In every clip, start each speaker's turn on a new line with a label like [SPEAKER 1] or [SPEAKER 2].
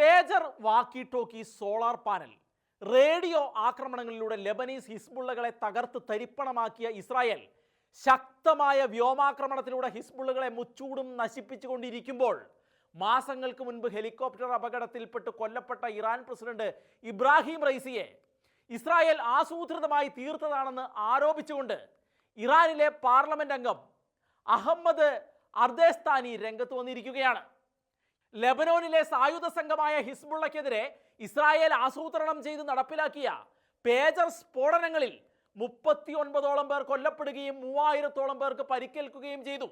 [SPEAKER 1] Pager walkie talkie solar panel. Radio ആക്രമണങ്ങളിലൂടെ Lebanese ഹിസ്ബുള്ളകളെ തകർത്ത് തരിപ്പണമാക്കിയ ഇസ്രായേൽ. ശക്തമായ വ്യോമാക്രമണത്തിലൂടെ ഹിസ്ബുള്ളകളെ മുച്ചൂടും നശിപ്പിച്ചുകൊണ്ടിരിക്കുമ്പോൾ മാസങ്ങൾക്ക് മുൻപ് ഹെലികോപ്റ്റർ അപകടത്തിൽപ്പെട്ട് കൊല്ലപ്പെട്ട ഇറാൻ പ്രസിഡന്റ് ഇബ്രാഹിം റൈസിയെ ഇസ്രായേൽ ആസൂത്രിതമായി തീർത്തതാണെന്ന് ആരോപിച്ചുകൊണ്ട് ഇറാനിലെ പാർലമെന്റ് അംഗം അഹമ്മദ് അർദേസ്ഥാനി രംഗത്ത് വന്നിരിക്കുകയാണ്. ലെബനോനിലെ സായുധ സംഘമായ ഹിസ്ബുള്ളക്കെതിരെ ഇസ്രായേൽ ആസൂത്രണം ചെയ്ത് നടപ്പിലാക്കിയ പേജർ സ്ഫോടനങ്ങളിൽ മുപ്പത്തി ഒൻപതോളം പേർ കൊല്ലപ്പെടുകയും മൂവായിരത്തോളം പേർക്ക് പരിക്കേൽക്കുകയും ചെയ്തു.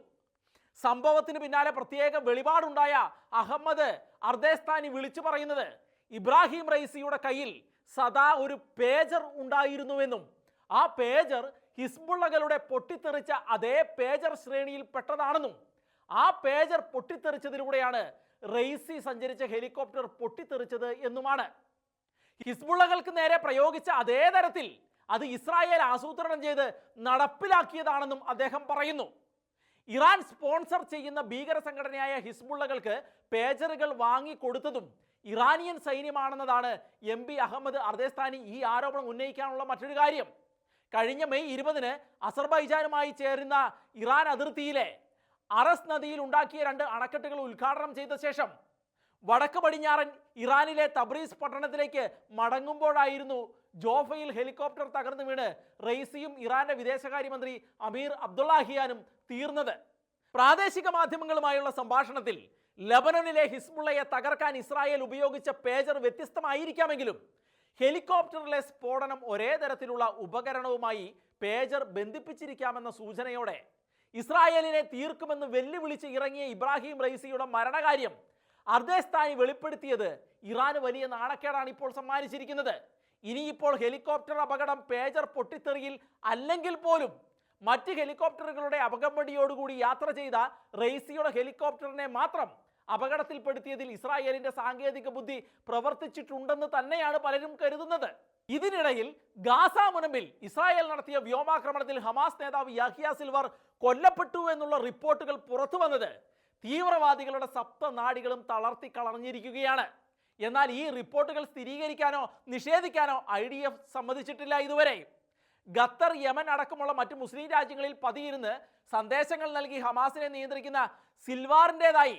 [SPEAKER 1] സംഭവത്തിന് പിന്നാലെ പ്രത്യേക വെളിപാടുണ്ടായ അഹമ്മദ് അർദേസ്ഥാനി വിളിച്ചു പറയുന്നത് ഇബ്രാഹിം റൈസിയുടെ കയ്യിൽ സദാ ഒരു പേജർ ഉണ്ടായിരുന്നുവെന്നും ആ പേജർ ഹിസ്ബുള്ളകളുടെ പൊട്ടിത്തെറിച്ച അതേ പേജർ ശ്രേണിയിൽ പെട്ടതാണെന്നും ആ പേജർ പൊട്ടിത്തെറിച്ചതിലൂടെയാണ് റെയ്സി സഞ്ചരിച്ച ഹെലികോപ്റ്റർ പൊട്ടിത്തെറിച്ചത് എന്നുമാണ്. ഹിസ്ബുള്ളകൾക്ക് നേരെ പ്രയോഗിച്ച അതേ തരത്തിൽ അത് ഇസ്രായേൽ ആസൂത്രണം ചെയ്ത് നടപ്പിലാക്കിയതാണെന്നും അദ്ദേഹം പറയുന്നു. ഇറാൻ സ്പോൺസർ ചെയ്യുന്ന ഭീകര സംഘടനയായ ഹിസ്ബുള്ളകൾക്ക് പേജറുകൾ വാങ്ങിക്കൊടുത്തതും ഇറാനിയൻ സൈന്യമാണെന്നതാണ് എം പി അഹമ്മദ് അർദേസ്ഥാനി ഈ ആരോപണം ഉന്നയിക്കാനുള്ള മറ്റൊരു കാര്യം. കഴിഞ്ഞ മെയ് ഇരുപതിന് അസർബൈജാനുമായി ചേരുന്ന ഇറാൻ അതിർത്തിയിലെ അറസ് നദിയിൽ ഉണ്ടാക്കിയ രണ്ട് അണക്കെട്ടുകൾ ഉദ്ഘാടനം ചെയ്ത ശേഷം വടക്ക് പടിഞ്ഞാറൻ ഇറാനിലെ തബ്രീസ് പട്ടണത്തിലേക്ക് മടങ്ങുമ്പോഴായിരുന്നു ജോഫയിൽ ഹെലികോപ്റ്റർ തകർന്നു വീണ് റെയ്സിയും ഇറാന്റെ വിദേശകാര്യമന്ത്രി അമീർ അബ്ദുള്ളാഹിയാനും തീർന്നത്. പ്രാദേശിക മാധ്യമങ്ങളുമായുള്ള സംഭാഷണത്തിൽ ലബനനിലെ ഹിസ്ബുള്ളയെ തകർക്കാൻ ഇസ്രായേൽ ഉപയോഗിച്ച പേജർ വ്യത്യസ്തമായിരിക്കാമെങ്കിലും ഹെലികോപ്റ്ററിലെ സ്ഫോടനം ഒരേ തരത്തിലുള്ള ഉപകരണവുമായി പേജർ ബന്ധിപ്പിച്ചിരിക്കാമെന്ന സൂചനയോടെ ഇസ്രായേലിനെ തീർക്കുമെന്ന് വെല്ലുവിളിച്ച് ഇറങ്ങിയ ഇബ്രാഹിം റൈസിയുടെ മരണകാര്യം അർദ്ദേസ്ഥാനി വെളിപ്പെടുത്തിയത് ഇറാന് വലിയ നാണക്കേടാണ് ഇപ്പോൾ സമ്മാനിച്ചിരിക്കുന്നത്. ഇനിയിപ്പോൾ ഹെലികോപ്റ്റർ അപകടം പേജർ പൊട്ടിത്തെറിയിൽ അല്ലെങ്കിൽ പോലും മറ്റ് ഹെലികോപ്റ്ററുകളുടെ അപകമ്പടിയോടുകൂടി യാത്ര ചെയ്ത റെയ്സിയുടെ ഹെലികോപ്റ്ററിനെ മാത്രം അപകടത്തിൽപ്പെടുത്തിയതിൽ ഇസ്രായേലിന്റെ സാങ്കേതിക ബുദ്ധി പ്രവർത്തിച്ചിട്ടുണ്ടെന്ന് തന്നെയാണ് പലരും കരുതുന്നത്. ഇതിനിടയിൽ ഗാസ മുനമ്പിൽ ഇസ്രായേൽ നടത്തിയ വ്യോമാക്രമണത്തിൽ ഹമാസ് നേതാവ് യാഹിയ സിൽവർ കൊല്ലപ്പെട്ടു എന്നുള്ള റിപ്പോർട്ടുകൾ പുറത്തു വന്നത് തീവ്രവാദികളുടെ സപ്ത നാടികളും തളർത്തി കളഞ്ഞിരിക്കുകയാണ്. എന്നാൽ ഈ റിപ്പോർട്ടുകൾ സ്ഥിരീകരിക്കാനോ നിഷേധിക്കാനോ ഐ ഡി എഫ് സമ്മതിച്ചിട്ടില്ല ഇതുവരെ. ഖത്തർ യമൻ അടക്കമുള്ള മറ്റ് മുസ്ലിം രാജ്യങ്ങളിൽ പതിയിരുന്ന് സന്ദേശങ്ങൾ നൽകി ഹമാസിനെ നിയന്ത്രിക്കുന്ന സിൽവാറിന്റെതായി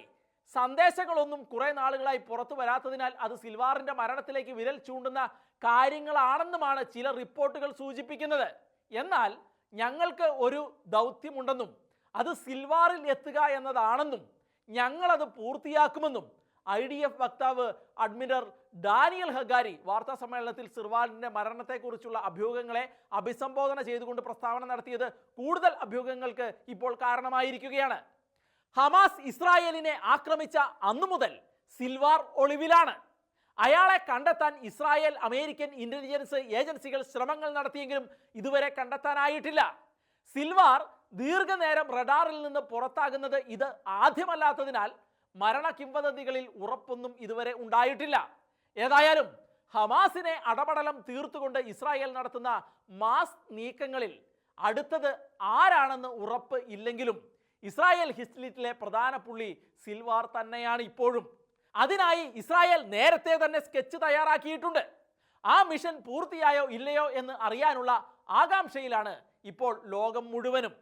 [SPEAKER 1] സന്ദേശങ്ങളൊന്നും കുറെ നാളുകളായി പുറത്തു വരാത്തതിനാൽ അത് സിൽവാറിന്റെ മരണത്തിലേക്ക് വിരൽ ചൂണ്ടുന്ന കാര്യങ്ങളാണെന്നുമാണ് ചില റിപ്പോർട്ടുകൾ സൂചിപ്പിക്കുന്നത്. എന്നാൽ ഞങ്ങൾക്ക് ഒരു ദൗത്യമുണ്ടെന്നും അത് സിൽവാറിൽ എത്തുക എന്നതാണെന്നും ഞങ്ങളത് പൂർത്തിയാക്കുമെന്നും ഐ ഡി എഫ് വക്താവ് അഡ്മിറൽ ഡാനിയൽ ഹഗാരി വാർത്താ സമ്മേളനത്തിൽ സിർവാലിന്റെ മരണത്തെക്കുറിച്ചുള്ള അഭ്യൂഹങ്ങളെ അഭിസംബോധന ചെയ്തുകൊണ്ട് പ്രസ്താവന നടത്തിയത് കൂടുതൽ അഭ്യൂഹങ്ങൾക്ക് ഇപ്പോൾ കാരണമായിരിക്കുകയാണ്. ഹമാസ് ഇസ്രായേലിനെ ആക്രമിച്ച അന്നു മുതൽ സിൽവാർ ഒളിവിലാണ്. അയാളെ കണ്ടെത്താൻ ഇസ്രായേൽ അമേരിക്കൻ ഇന്റലിജൻസ് ഏജൻസികൾ ശ്രമങ്ങൾ നടത്തിയെങ്കിലും ഇതുവരെ കണ്ടെത്താനായിട്ടില്ല. സിൽവാർ ദീർഘനേരം റഡാറിൽ നിന്ന് പുറത്താകുന്നത് ഇത് ആദ്യമല്ലാത്തതിനാൽ മരണ കിംവദന്തികളിൽ ഉറപ്പൊന്നും ഇതുവരെ ഉണ്ടായിട്ടില്ല. ഏതായാലും ഹമാസിനെ അടപടലം തീർത്തുകൊണ്ട് ഇസ്രായേൽ നടത്തുന്ന മാസ് നീക്കങ്ങളിൽ അടുത്തത് ആരാണെന്ന് ഉറപ്പ് ഇല്ലെങ്കിലും ഇസ്രായേൽ ഹിസ്റ്റലിറ്റിലെ പ്രധാന പുള്ളി സിൽവാർ തന്നെയാണ് ഇപ്പോഴും. അതിനായി ഇസ്രായേൽ നേരത്തെ തന്നെ സ്കെച്ച് തയ്യാറാക്കിയിട്ടുണ്ട്. ആ മിഷൻ പൂർത്തിയായോ ഇല്ലയോ എന്ന് അറിയാനുള്ള ആകാംക്ഷയിലാണ് ഇപ്പോൾ ലോകം മുഴുവനും.